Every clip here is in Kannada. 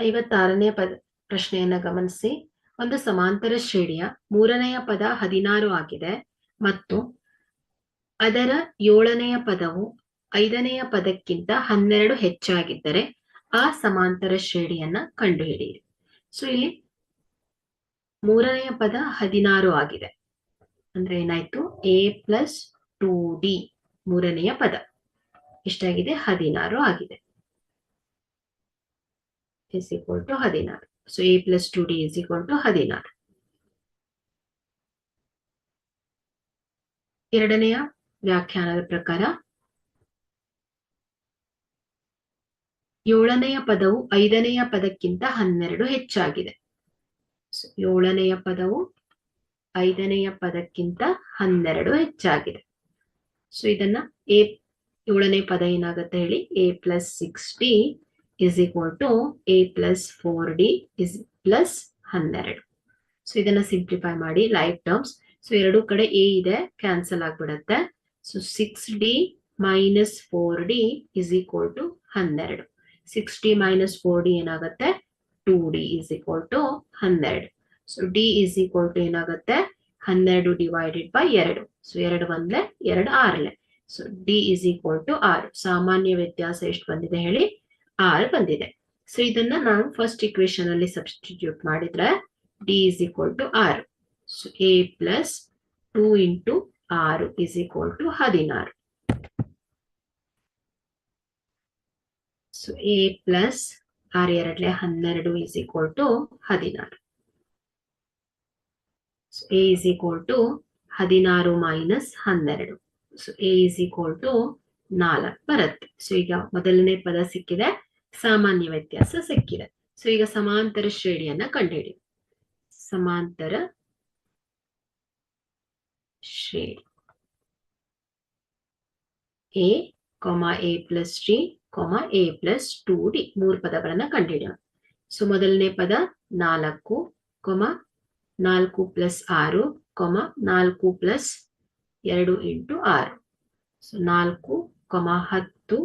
ಐವತ್ತಾರನೇ ಪದ ಪ್ರಶ್ನೆಯನ್ನ ಗಮನಿಸಿ. ಒಂದು ಸಮಾಂತರ ಶ್ರೇಣಿಯ ಮೂರನೆಯ ಪದ ಹದಿನಾರು ಆಗಿದೆ ಮತ್ತು ಅದರ ಏಳನೆಯ ಪದವು ಐದನೆಯ ಪದಕ್ಕಿಂತ ಹನ್ನೆರಡು ಹೆಚ್ಚಾಗಿದ್ದರೆ ಆ ಸಮಾಂತರ ಶ್ರೇಣಿಯನ್ನ ಕಂಡುಹಿಡಿಯಿರಿ. ಸೊ ಇಲ್ಲಿ ಮೂರನೆಯ ಪದ ಹದಿನಾರು ಆಗಿದೆ. ಅಂದ್ರೆ ಏನಾಯ್ತು? ಎ ಪ್ಲಸ್ ಟು ಡಿ ಮೂರನೆಯ ಪದ. ಎಷ್ಟಾಗಿದೆ? ಹದಿನಾರು ಆಗಿದೆ. ಇಸ್ equal to ಹದಿನಾರು. So A plus two D is equal to ಹದಿನಾರು. ಎರಡನೆಯ ವ್ಯಾಖ್ಯಾನದ ಪ್ರಕಾರ, ಏಳನೆಯ ಪದವು ಐದನೆಯ ಪದಕ್ಕಿಂತ ಹನ್ನೆರಡು ಹೆಚ್ಚಾಗಿದೆ. ಏಳನೆಯ ಪದವು ಐದನೆಯ ಪದಕ್ಕಿಂತ ಹನ್ನೆರಡು ಹೆಚ್ಚಾಗಿದೆ. ಸೊ ಇದನ್ನ ಎ ಏಳನೇ ಪದ ಏನಾಗುತ್ತೆ ಹೇಳಿ? A plus six D is equal to A plus four D is plus ಹನ್ನೆರಡು. ಸೊ ಇದನ್ನ ಸಿಂಪ್ಲಿಫೈ ಮಾಡಿ ಲೈಫ್ ಟರ್ಮ್ಸ್ ಸೊ ಎರಡು ಕಡೆ ಎ ಇದೆ ಕ್ಯಾನ್ಸಲ್ ಆಗ್ಬಿಡತ್ತೆ. So six D minus four D is equal to ಹನ್ನೆರಡು. Six D minus four D ಏನಾಗುತ್ತೆ? Two D is equal to ಹನ್ನೆರಡು. So D is equal to ಏನಾಗುತ್ತೆ? ಹನ್ನೆರಡು ಡಿವೈಡೆಡ್ ಬೈ ಎರಡು. ಸೊ ಎರಡು ಒಂದ್ಲೆ ಎರಡು Harley. So D is equal to ಆರು. ಸಾಮಾನ್ಯ ವ್ಯತ್ಯಾಸ ಎಷ್ಟು ಬಂದಿದೆ ಹೇಳಿ? ಆರು ಬಂದಿದೆ. ಸೊ ಇದನ್ನ ನಾವು ಫಸ್ಟ್ ಇಕ್ವೇಶನ್ ಅಲ್ಲಿ ಸಬ್ಸ್ಟಿಟ್ಯೂಟ್ ಮಾಡಿದ್ರೆ D is equal to R so A plus two into ಆರು ಇಸ್ ಈಕ್ವಲ್ ಟು ಹದಿನಾರು. ಸೊ ಎ ಪ್ಲಸ್ ಆರ್ ಎರಡ್ಲೆ ಹನ್ನೆರಡು ಇಸ್ ಈಕ್ವಲ್ ಟು ಹದಿನಾರು. So A is equal to ಹದಿನಾರು ಮೈನಸ್ ಹನ್ನೆರಡು. So A is equal to ನಾಲ್ಕು ಬರುತ್ತೆ. ಸೊ, ಈಗ ಮೊದಲನೇ ಪದ ಸಿಕ್ಕಿದೆ. ಸಾಮಾನ್ಯ ವ್ಯತ್ಯಾಸ ಸಿಕ್ಕಿದೆ. ಸೊ, ಈಗ ಸಮಾಂತರ ಶ್ರೇಣಿಯನ್ನ ಕಂಡುಹಿಡಿ. ಸಮಾಂತರ ಶ್ರೇಣಿ. A comma A plus D comma A plus two D ಮೂರು ಪದಗಳನ್ನ ಕಂಡುಹಿಡಿಯೋಣ. ಸೊ, ಮೊದಲನೇ ಪದ ನಾಲ್ಕು ಕೊಮ ನಾಲ್ಕು ಪ್ಲಸ್ ಆರು ಕೊಮ ನಾಲ್ಕು ಪ್ಲಸ್ ಎರಡು ಇಂಟು ಆರು. ಸೊ, ನಾಲ್ಕು ಕೊಮ ಹತ್ತು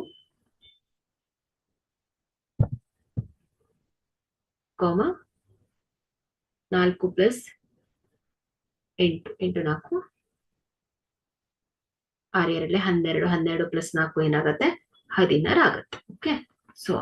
ಕೊಮ ನಾಲ್ಕು ಪ್ಲಸ್ ಎಂಟು ಎಂಟು ನಾಲ್ಕು. ಆರು ಎರಡಲೆ ಹನ್ನೆರಡು ಹನ್ನೆರಡು ಪ್ಲಸ್ ನಾಲ್ಕು ಏನಾಗತ್ತೆ? ಹದಿನಾರು ಆಗತ್ತೆ ಓಕೆ ಸೊ